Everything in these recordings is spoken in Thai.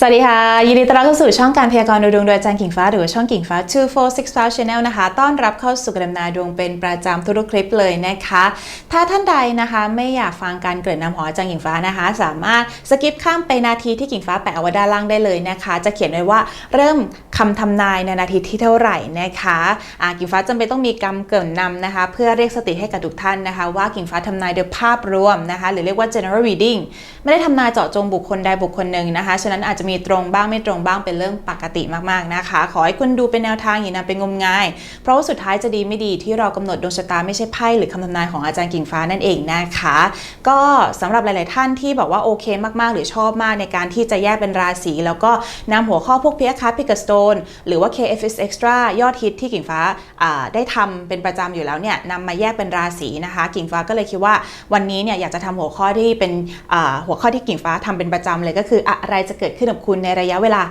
สวัสดีค่ะ ยินดีต้อนรับเข้าสู่ช่องการพยากรณ์ดูดวงโดยอาจารย์กิ่งฟ้า หรือว่าช่องกิ่งฟ้า 2465 Channel นะคะ ต้อนรับเข้าสู่กรดำนาดวงเป็นประจำทุกคลิปเลยนะคะ ถ้าท่านใดนะคะไม่อยากฟังการเกริ่นนำขออาจารย์กิ่งฟ้านะคะ สามารถสกิปข้ามไปนาทีที่กิ่งฟ้าแปะเอาไว้ด้านล่างได้เลยนะคะ จะเขียนไว้ว่าเริ่มคำทำนายในนาทีที่เท่าไหร่นะคะอ่ากิ่งฟ้าจำเป็นต้องมีกำเกริ่นนำนะคะ เพื่อเรียกสติให้กับทุกท่านนะคะ ว่ากิ่งฟ้าทำนายโดยภาพรวมนะคะ หรือเรียกว่า general reading ไม่ได้ทำนายเจาะจงบุคคลใดบุคคลหนึ่งนะคะฉะนั้นอาจจะมีตรงบ้างไม่ตรงบ้างเป็นเรื่องปกติมากๆนะคะ ขอให้คุณดูเป็นแนวทางอย่านำเป็นงมงาย เพราะว่าสุดท้ายจะดีไม่ดีที่เรากำหนดดวงชะตาไม่ใช่ไพ่หรือคำทำนายของอาจารย์กิ่งฟ้านั่นเองนะคะ ก็สำหรับหลาย ๆ ท่านที่บอกว่าโอเคมากๆ หรือชอบมากในการที่จะแยกเป็นราศีแล้วก็นำหัวข้อพวกเพียคัพพิกสโตนหรือว่า KFS Extra ยอดฮิตที่กิ่งฟ้าได้ทำเป็นประจำอยู่แล้วเนี่ยนำมาแยกเป็นราศีนะคะ กิ่งฟ้าก็เลยคิดว่าวันนี้เนี่ยอยากจะทำหัวข้อที่เป็นหัวข้อที่กิ่งฟ้าทำเป็นประจำเลยก็คืออะไรจะเกิดขึ้นกับคุณในระยะเวลา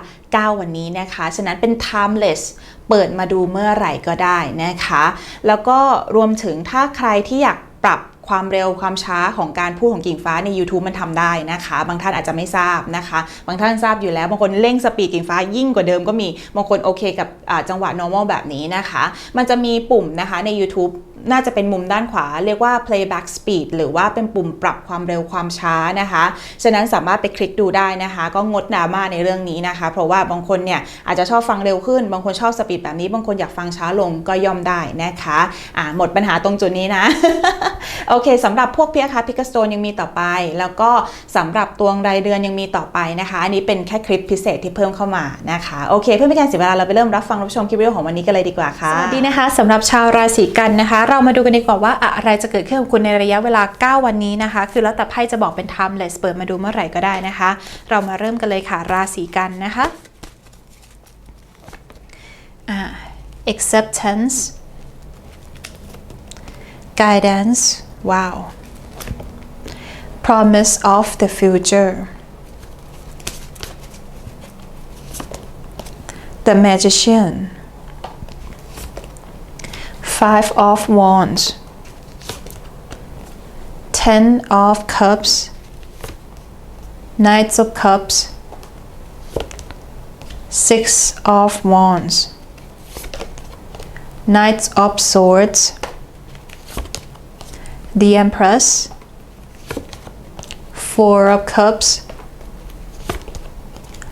9 วันนี้นะคะ ฉะนั้นเป็น timeless เปิดมาดูเมื่อไหร่ก็ได้นะคะ แล้วก็รวมถึงถ้าใครที่อยากปรับ ความเร็วความช้าของการพูดของกิ่งฟ้าใน YouTube มันทำได้นะคะ บางท่านอาจจะไม่ทราบนะคะ บางท่านทราบอยู่แล้ว บางคนเร่งสปีดกิ่งฟ้ายิ่งกว่าเดิมก็มี บางคนโอเคกับจังหวะ normal แบบนี้นะคะ มันจะมีปุ่มนะคะใน YouTube น่าจะเป็นมุมด้านขวา เรียกว่า playback speed หรือว่าเป็นปุ่มปรับความเร็วความช้านะคะ ฉะนั้นสามารถไปคลิกดูได้นะคะ ก็งดดราม่าในเรื่องนี้นะคะ เพราะว่าบางคนเนี่ยอาจจะชอบฟังเร็วขึ้น บางคนชอบสปีดแบบนี้ บางคนอยากฟังช้าลงก็ย่อมได้นะคะ อ่าหมดปัญหาตรงจุดนี้นะ โอเคสำหรับพวกเพียคัพพิกสโตนยังมีต่อไป แล้วก็สำหรับตวงรายเดือนยังมีต่อไปนะคะ อันนี้เป็นแค่คลิปพิเศษที่เพิ่มเข้ามานะคะโอเคเพื่อไม่การเสียเวลาเราไปเริ่มรับฟังรับชมคลิปวิดีโอของวันนี้กันเลยดีกว่าค่ะสวัสดีนะคะสำหรับชาวราศีกันนะคะ เรามาดูกันดีกว่าว่าอะไรจะเกิดขึ้นกับคุณในระยะเวลา 9 วันนี้นะคะ คือแล้วแต่ไพ่จะบอกเป็น timeless เปิดมาดูเมื่อไหร่ก็ได้นะคะ เรามาเริ่มกันเลยค่ะราศีกันนะคะ acceptance guidance wow. Promise of the future. The magician. Five of wands. Ten of cups. Knights of cups. Six of wands. Knights of swords the empress four of cups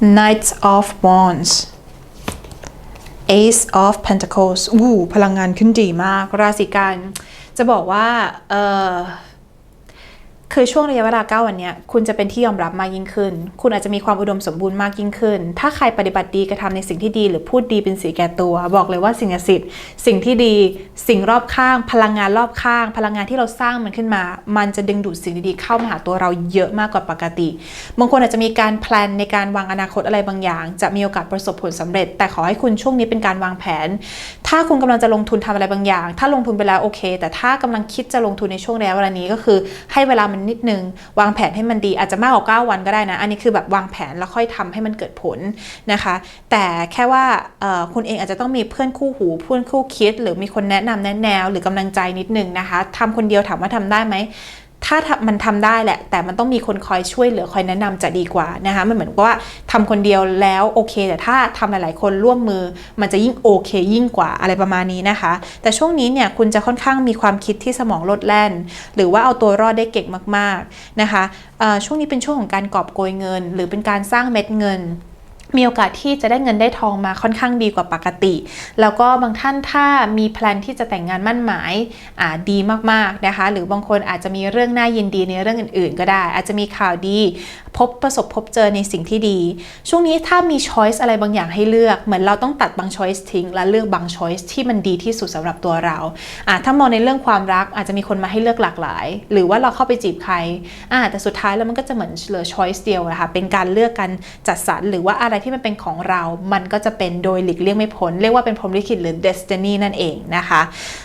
Knight of wands Ace of Pentacles อู้พลังงานขึ้นดีมาก ราศีกัน จะบอกว่า เออ คือช่วงระยะเวลา 9 วันนี้คุณจะเป็นที่ยอมรับมากยิ่งขึ้น คุณอาจจะมีความอุดมสมบูรณ์มากยิ่งขึ้น ถ้าใครปฏิบัติดีกระทำในสิ่งที่ดี หรือพูดดีเป็นสีแก่ตัว บอกเลยว่าสิ่งศักดิ์สิทธิ์สิ่งที่ดี สิ่งรอบข้าง พลังงานรอบข้าง พลังงานที่เราสร้างมันขึ้นมา มันจะดึงดูดสิ่งดีๆเข้ามาหาตัวเราเยอะมากกว่าปกติบางคนอาจจะมีการแพลนในการวางอนาคตอะไรบางอย่าง จะมีโอกาสประสบผลสำเร็จ แต่ขอให้คุณช่วงนี้เป็นการวางแผนถ้าคุณกำลังจะลงทุนทำอะไรบางอย่าง ถ้าลงทุนไปแล้วโอเค แต่ถ้ากำลังคิดจะลงทุนในช่วงระยะเวลานี้ก็คือ ให้เวลามันนิดนึง วางแผนให้มันดีอาจจะมากกว่า 9 วันก็ได้นะ อันนี้คือแบบวางแผนแล้วค่อยทำให้มันเกิดผลนะคะ แต่แค่ว่าคุณเองอาจจะต้องมีเพื่อนคู่หูเพื่อนคู่คิด หรือมีคนแนะนำแนะแนวหรือกำลังใจนิดนึงนะคะทำคนเดียวถามว่าทำได้ไหม ถ้ามันทำได้แหละ แต่มันต้องมีคนคอยช่วยเหลือคอยแนะนำจะดีกว่านะคะมันเหมือนกับว่าทำคนเดียวแล้วโอเค แต่ถ้าทำหลาย ๆ คนร่วมมือ มันจะยิ่งโอเค ยิ่งกว่าอะไรประมาณนี้นะคะ แต่ช่วงนี้เนี่ยคุณจะค่อนข้างมีความคิดที่สมองลดแล่น หรือว่าเอาตัวรอดได้เก่งมาก ๆนะคะช่วงนี้เป็นช่วงของการกอบโกยเงิน หรือเป็นการสร้างเม็ดเงิน มีโอกาสที่จะได้เงินได้ทองมาค่อนข้างดีกว่าปกติ แล้วก็บางท่านถ้ามีแพลนที่จะแต่งงานมั่นหมายอ่าดีมากๆนะคะ หรือบางคนอาจจะมีเรื่องน่ายินดีในเรื่องอื่น ๆ ก็ได้ อาจจะมีข่าวดี พบประสบพบเจอในสิ่งที่ดี ช่วงนี้ถ้ามีช้อยส์อะไรบางอย่างให้เลือก เหมือนเราต้องตัดบางช้อยส์ทิ้ง และเลือกบางช้อยส์ที่มันดีที่สุดสำหรับตัวเราอ่าถ้ามองในเรื่องความรักอาจจะมีคนมาให้เลือกหลากหลาย หรือว่าเราเข้าไปจีบใครอ่าแต่สุดท้ายแล้วมันก็จะเหมือนเหลือช้อยส์เดียวนะคะเป็นการเลือกกันจัดสรรหรือว่าอะไรที่มันเป็นของเรา มันก็จะเป็นโดยหลีกเลี่ยงไม่พ้น เรียกว่าเป็นพรหมลิขิตหรือ destiny นั่นเองนะคะ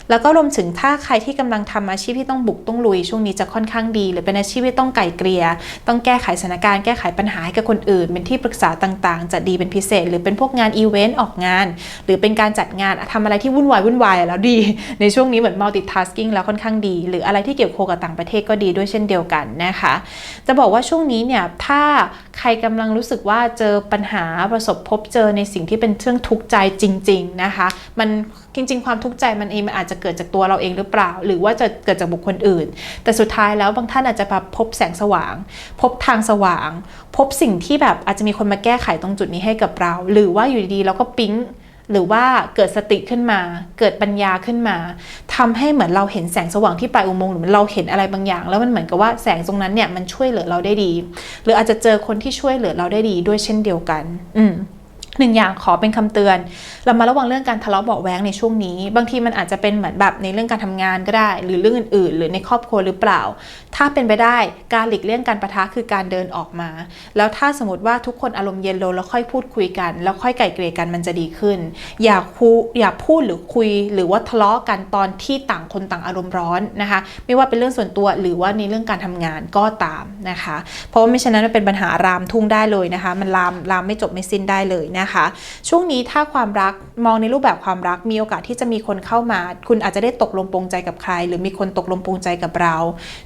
แล้วก็รวมถึงถ้าใครที่กำลังทำอาชีพที่ต้องบุกต้องลุย ช่วงนี้จะค่อนข้างดี หรือเป็นอาชีพที่ต้องไก่เกลียต้องแก้ไขสถานการแก้ไขปัญหาให้กับคนอื่น เป็นที่ปรึกษาต่างๆ จะดีเป็นพิเศษ หรือเป็นพวกงานอีเวนต์ออกงาน หรือเป็นการจัดงานทำอะไรที่วุ่นวายวุ่นวายแล้วดี ในช่วงนี้เหมือน multitasking แล้วค่อนข้างดี หรืออะไรที่เกี่ยวโคกับต่างประเทศก็ดีด้วยเช่นเดียวกันนะคะ จะบอกว่าช่วงนี้เนี่ยถ้าใครกำลังรู้สึกว่าเจอปัญหาประสบพบเจอในสิ่งที่เป็นเรื่องทุกข์ใจจริง ๆนะคะ มันจริง ๆ ความทุกข์ใจมันเองมันอาจจะเกิดจากตัวเราเองหรือเปล่า หรือว่าจะเกิดจากบุคคลอื่น แต่สุดท้ายแล้วบางท่านอาจจะพบแสงสว่าง พบทางสว่าง พบสิ่งที่แบบอาจจะมีคนมาแก้ไขตรงจุดนี้ให้กับเรา หรือว่าอยู่ดีๆเราก็ปิ๊ง หรือว่าเกิดสติขึ้นมา เกิดปัญญาขึ้นมาทำให้เหมือนเราเห็นแสงสว่างที่ปลายอุโมงค์หรือเราเห็นอะไรบางอย่าง แล้วมันเหมือนกับว่าแสงตรงนั้นเนี่ยมันช่วยเหลือเราได้ดี หรืออาจจะเจอคนที่ช่วยเหลือเราได้ดีด้วยเช่นเดียวกัน อืม หนึ่งอย่างขอเป็นคำเตือน เรามาระวังเรื่องการทะเลาะเบาะแว้งในช่วงนี้ บางทีมันอาจจะเป็นเหมือนแบบในเรื่องการทำงานก็ได้ หรือเรื่องอื่นๆ หรือในครอบครัวหรือเปล่า ถ้าเป็นไปได้การหลีกเลี่ยงการประทะคือการเดินออกมา แล้วถ้าสมมติว่าทุกคนอารมณ์เย็นลงแล้วค่อยพูดคุยกัน แล้วค่อยไกล่เกลี่ยกันมันจะดีขึ้น อย่าคูอย่าพูดหรือคุย หรือว่าทะเลาะกันตอนที่ต่างคนต่างอารมณ์ร้อนนะคะ ไม่ว่าเป็นเรื่องส่วนตัวหรือว่าในเรื่องการทำงานก็ตามนะคะ เพราะว่าไม่ฉะนั้นมันเป็นปัญหารามทุ่งได้เลยนะคะ มันลามลามไม่จบไม่สิ้นได้เลยนะคะ ช่วงนี้ถ้าความรักมองในรูปแบบความรักมีโอกาสที่จะมีคนเข้ามา คุณอาจจะได้ตกลงปรงใจกับใคร หรือมีคนตกลงปรงใจกับเรา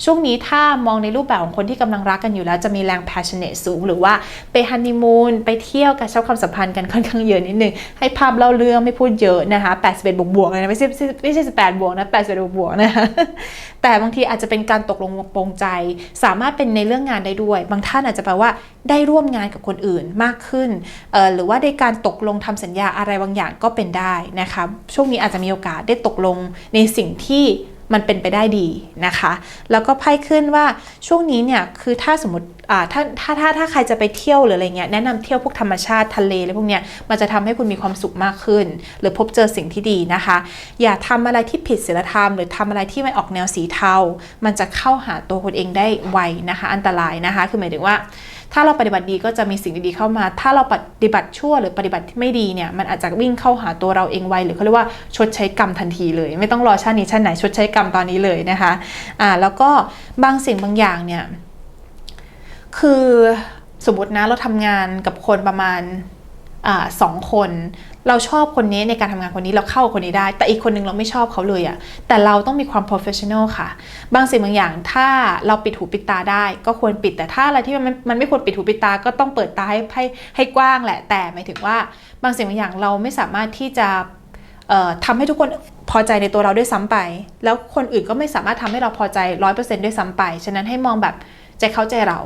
ช่วงนี้ถ้ามองในรูปแบบของคนที่กำลังรักกันอยู่แล้วจะมีแรง passionate สูง หรือว่าไปฮันนีมูนไปเที่ยวกันชอบความสัมพันธ์กันค่อนข้างเยอะนิดนึงให้ภาพเล่าเรื่องไม่พูดเยอะนะคะ81บวกบวกๆเลยนะไม่ใช่ไม่ใช่18บวกนะ81บวกบวกๆนะคะ แต่บางทีอาจจะเป็นการตกลงปรงใจ สามารถเป็นในเรื่องงานได้ด้วย บางท่านอาจจะแปลว่าได้ร่วมงานกับคนอื่นมากขึ้นออหรือว่าได้การตกลงทำสัญญาอะไรบางอย่างก็เป็นได้นะคะ ช่วงนี้อาจจะมีโอกาสได้ตกลงในสิ่งที่ มันเป็นไปได้ดีนะคะ แล้วก็ไพ่ขึ้นว่าช่วงนี้เนี่ยคือถ้าสมมติอ่าถ้าถ้าถ้าถ้าใครจะไปเที่ยวหรืออะไรเงี้ยแนะนำเที่ยวพวกธรรมชาติทะเลอะไรพวกเนี้ยมันจะทำให้คุณมีความสุขมากขึ้น หรือพบเจอสิ่งที่ดีนะคะ อย่าทำอะไรที่ผิดศีลธรรม หรือทำอะไรที่ไมันออกแนวสีเทา มันจะเข้าหาตัวคุณเองได้ไวนะคะ อันตรายนะคะ คือหมายถึงว่าถ้าเราปฏิบัติดีก็จะมีสิ่งดีๆเข้ามา ถ้าเราปฏิบัติชั่วหรือปฏิบัติที่ไม่ดีเนี่ยมันอาจจะวิ่งเข้าหาตัวเราเองไวหรือเขาเรียกว่าชดใช้กรรมทันทีเลย ไม่ต้องรอชาตินี้ชาติไหนชดใช้กรรมตอนนี้เลยนะคะอ่าแล้วก็บางสิ่งบางอย่างเนี่ยคือสมมตินะเราทำงานกับคนประมาณ อสองคน เราชอบคนนี้ในการทำงานคนนี้เราเข้ากับคนนี้ได้ แต่อีกคนนึงเราไม่ชอบเขาเลยอะแต่เราต้องมีความ professional ค่ะ บางสิ่งบางอย่างถ้าเราปิดหูปิดตาได้ก็ควรปิด แต่ถ้าอะไรที่มันมันไม่ควรปิดหูปิดตาก็ต้องเปิดตาให้ให้ให้กว้างแหละ แต่หมายถึงว่าบางสิ่งบางอย่างเราไม่สามารถที่จะเอ่อทำให้ทุกคนพอใจในตัวเราด้วยซ้ำไป แล้วคนอื่นก็ไม่สามารถทำให้เราพอใจ100%ด้วยซ้ำไป ฉะนั้นให้มองแบบ จะเข้าใจเรา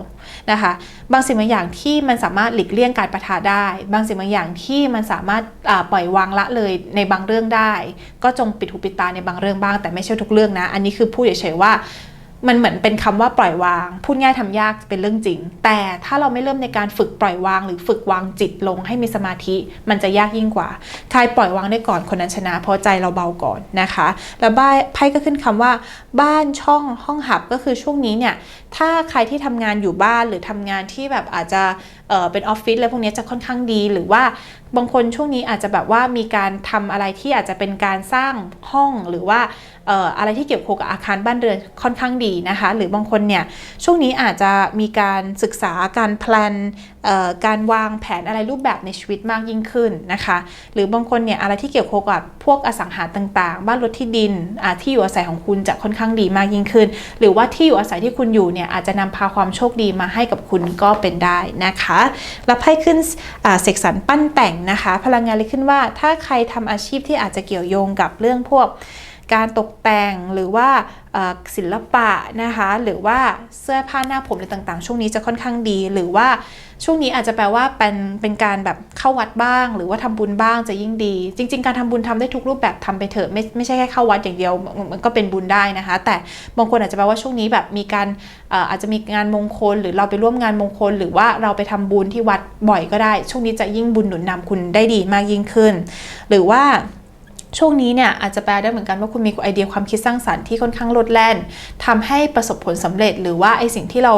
นะคะ บางสิ่งบางอย่างที่มันสามารถหลีกเลี่ยงการประทะได้ บางสิ่งบางอย่างที่มันสามารถปล่อยวางละเลยในบางเรื่องได้ ก็จงปิดหูปิดตาในบางเรื่องบ้างแต่ไม่ใช่ทุกเรื่องนะ อันนี้คือพูดเฉยๆว่า มันเหมือนเป็นคำว่าปล่อยวาง พูดง่ายทำยากเป็นเรื่องจริง แต่ถ้าเราไม่เริ่มในการฝึกปล่อยวาง หรือฝึกวางจิตลงให้มีสมาธิ มันจะยากยิ่งกว่าใครปล่อยวางได้ก่อนคนนั้นชนะ เพราะใจเราเบาก่อนนะคะ แล้วบ้านไพ่ก็ขึ้นคำว่า บ้านช่องห้องหับก็คือช่วงนี้เนี่ยถ้าใครที่ทำงานอยู่บ้านหรือทำงานที่แบบอาจจะเเป็นออฟฟิศอะไรพวกนี้จะค่อนข้างดี หรือว่าบางคนช่วงนี้อาจจะแบบว่ามีการทำอะไรที่อาจจะเป็นการสร้างห้องหรือว่าอออะไรที่เกี่ยวกับอาคารบ้านเรือนค่อนข้างดีนะคะ หรือบางคนเนี่ยช่วงนี้อาจจะมีการศึกษาการแพลนการวางแผนอะไรรูปแบบในชีวิตมากยิ่งขึ้นนะคะ หรือบางคนเนี่ยอะไรที่เกี่ยวข้องกับพวกอสังหาต่างๆ บ้านรถที่ดินที่อยู่อาศัยของคุณจะค่อนข้างดีมากยิ่งขึ้น หรือว่าที่อยู่อาศัยที่คุณอยู่เนี่ยอาจจะนำพาความโชคดีมาให้กับคุณก็เป็นได้นะคะแล้วไพ่ขึ้นเสกสรรปั้นแต่งนะคะ พลังงานเลยขึ้นว่าถ้าใครทำอาชีพที่อาจจะเกี่ยวโยงกับเรื่องพวกการตกแต่งหรือว่า ศิลปะนะคะหรือว่าเสื้อผ้าหน้าผมอะไรต่างๆ ช่วงนี้จะค่อนข้างดี หรือว่าช่วงนี้อาจจะแปลว่าเป็นเป็นการแบบเข้าวัดบ้าง หรือว่าทำบุญบ้างจะยิ่งดี จริง ๆ การทำบุญทำได้ทุกรูปแบบทำไปเถอะไม่ไม่ใช่แค่เข้าวัดอย่างเดียวมันก็เป็นบุญได้นะคะ แต่บางคนอาจจะแปลว่าช่วงนี้แบบมีการเอ่ออาจจะมีงานมงคล หรือเราไปร่วมงานมงคล หรือว่าเราไปทำบุญที่วัดบ่อยก็ได้ ช่วงนี้จะยิ่งบุญหนุนนำคุณได้ดีมากยิ่งขึ้น หรือว่า ช่วงนี้เนี่ยอาจจะแปลได้เหมือนกันว่าคุณมีไอเดียความคิดสร้างสรรค์ที่ค่อนข้างโลดแล่นทำให้ประสบผลสำเร็จ หรือว่าไอสิ่งที่เรา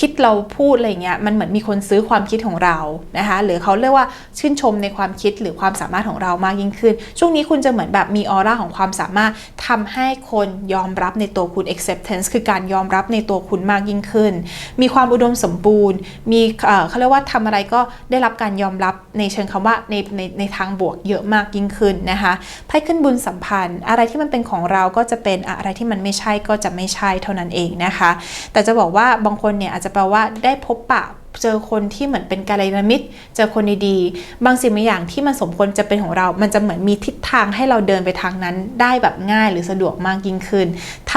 คิดเราพูดอะไรเงี้ยมันเหมือนมีคนซื้อความคิดของเรานะคะหรือเขาเรียกว่าชื่นชมในความคิดหรือความสามารถของเรามากยิ่งขึ้น ช่วงนี้คุณจะเหมือนแบบมีออร่าของความสามารถทำให้คนยอมรับในตัวคุณ acceptance คือการยอมรับในตัวคุณมากยิ่งขึ้น มีความอุดมสมบูรณ์ มีเอ่อเขาเรียกว่าทำอะไรก็ได้รับการยอมรับในเชิงคำว่าในในในทางบวกเยอะมากยิ่งขึ้นนะคะไพ่ขึ้นบุญสัมพันธ์ อะไรที่มันเป็นของเราก็จะเป็นอะไรที่มันไม่ใช่ก็จะไม่ใช่เท่านั้นเองนะคะ แต่จะบอกว่าบางคนเนี่ยอาจจะแปลว่าได้พบปะเจอคนที่เหมือนเป็นกาลยานมิตร เจอคนดีๆ บางสิ่งบางอย่างที่มันสมควรจะเป็นของเรา มันจะเหมือนมีทิศทางให้เราเดินไปทางนั้น ได้แบบง่ายหรือสะดวกมากยิ่งขึ้น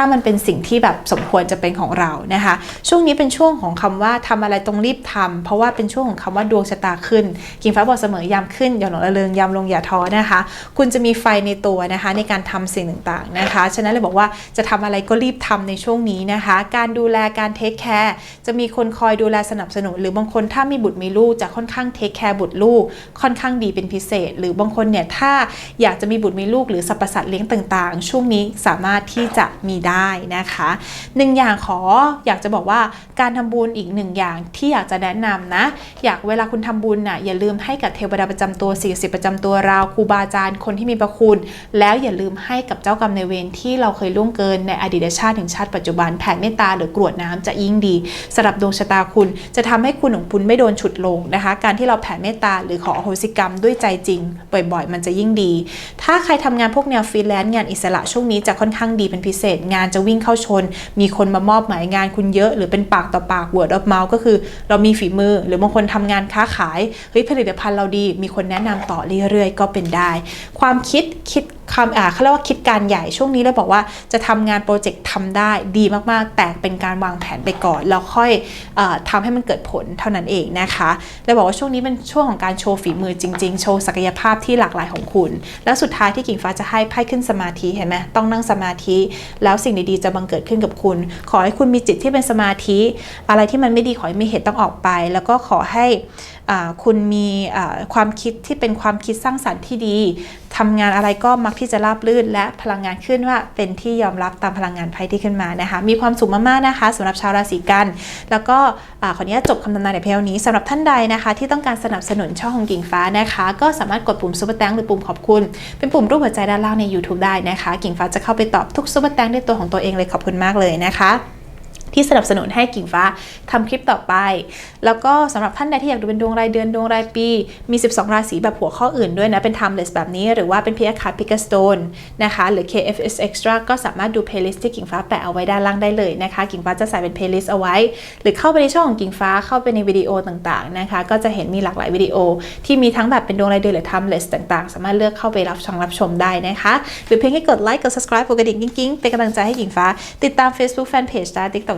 ถ้ามันเป็นสิ่งที่แบบสมควรจะเป็นของเรานะคะ ช่วงนี้เป็นช่วงของคำว่าทำอะไรต้องรีบทำเพราะว่าเป็นช่วงของคำว่าดวงชะตาขึ้นกิ่งฟ้าบอกเสมอยามขึ้นอย่าหลงระเริงยามลงอย่าท้อนะคะ คุณจะมีไฟในตัวนะคะในการทำสิ่งต่างๆนะคะฉะนั้นเลยบอกว่าจะทำอะไรก็รีบทำในช่วงนี้นะคะ การดูแลการเทคแคร์จะมีคนคอยดูแลสนับสนุน หรือบางคนถ้ามีบุตรมีลูกจะค่อนข้างเทคแคร์บุตรลูกค่อนข้างดีเป็นพิเศษ หรือบางคนเนี่ยถ้าอยากจะมีบุตรมีลูกหรือสรรพสัตว์เลี้ยงต่างๆ ช่วงนี้สามารถที่จะมีได้นะคะหนึ่งอย่างขออยากจะบอกว่าการทำบุญอีกหนึ่งอย่างที่อยากจะแนะนำนะ อยากเวลาคุณทำบุญน่ะอย่าลืมให้กับเทวดาประจำตัวสิ่งสิทธิ์ประจำตัวเราครูบาอาจารย์คนที่มีพระคุณ แล้วอย่าลืมให้กับเจ้ากรรมในเวรที่เราเคยล่วงเกินในอดีตชาติถึงชาติปัจจุบันแผ่เมตตาหรือกรวดน้ำจะยิ่งดีสำหรับดวงชะตาคุณ จะทำให้คุณของคุณไม่โดนฉุดลงนะคะ การที่เราแผ่เมตตาหรือขออโหสิกรรมด้วยใจจริง บ่อย ๆ มันจะยิ่งดี ถ้าใครทำงานพวกแนวฟรีแลนซ์งานอิสระช่วงนี้จะค่อนข้างดีเป็นพิเศษงานจะวิ่งเข้าชน มีคนมามอบหมายงานคุณเยอะหรือเป็นปากต่อปาก word of mouth ก็คือ เรามีฝีมือ หรือบางคนทำงานค้าขายเฮ้ยผลิตภัณฑ์เราดี มีคนแนะนำต่อเรื่อยๆ ก็เป็นได้ ความคิดคิด คำอ่าเขาเรียกว่าคิดการใหญ่ช่วงนี้เราบอกว่าจะทำงานโปรเจกต์ทำได้ดีมากๆ แต่เป็นการวางแผนไปก่อน แล้วค่อยออทำให้มันเกิดผลเท่านั้นเองนะคะเราบอกว่าช่วงนี้เป็นช่วงของการโชว์ฝีมือจริง ๆ โชว์ศักยภาพที่หลากหลายของคุณ แล้วสุดท้ายที่กิ่งฟ้าจะให้ไพ่ขึ้นสมาธิเห็นไหมต้องนั่งสมาธิ แล้วสิ่งดีๆจะบังเกิดขึ้นกับคุณ ขอให้คุณมีจิตที่เป็นสมาธิ อะไรที่มันไม่ดีขอให้มีเหตุต้องออกไป แล้วก็ขอให้ คุณมีความคิดที่เป็นความคิดสร้างสรรค์ที่ดีทำงานอะไรก็มักที่จะราบรื่น และพลังงานขึ้นว่าเป็นที่ยอมรับตามพลังงานไพ่ที่ขึ้นมานะคะ มีความสุขมากๆนะคะสำหรับชาวราศีกัน แล้วก็ขออนุญาตจบคำทำนายในเพลนี้สำหรับท่านใดนะคะ ที่ต้องการสนับสนุนช่องของกิ่งฟ้านะคะ ก็สามารถกดปุ่มซุปเปอร์แตงหรือปุ่มขอบคุณ เป็นปุ่มรูปหัวใจด้านล่างใน YouTube ได้นะคะ กิ่งฟ้าจะเข้าไปตอบทุกซุปเปอร์แตงด้วยตัวของตัวเองเลยขอบคุณมากเลยนะคะ ที่สนับสนุนให้กิ่งฟ้าทำคลิปต่อไป แล้วก็สำหรับท่านใดที่อยากดูเป็นดวงรายเดือนดวงรายปี มี 12 ราศีแบบหัวข้ออื่นด้วยนะ เป็น timeless แบบนี้ หรือว่าเป็น p พียคาร์พิกสโตนนะคะ หรือ KFS Extra ก็สามารถดู playlist ที่กิ่งฟ้าแปะเอาไว้ด้านล่างได้เลยนะคะ กิ่งฟ้าจะใส่เป็น playlist เอาไว้ หรือเข้าไปในช่องของกิ่งฟ้าเข้าไปในวิดีโอต่างๆนะคะ ก็จะเห็นมีหลากหลายวิดีโอ ที่มีทั้งแบบเป็นดวงรายเดือนหรือ timeless ต่างๆ สามารถเลือกเข้าไปรับชมรับชมได้นะคะ หรือเพียงแค่กดไลค์กด subscribe กดกระดิ่งกิ๊งๆเป็นกำลังใจให้กิ่งฟ้า ติดตาม Facebook Fanpage ได้ TikTok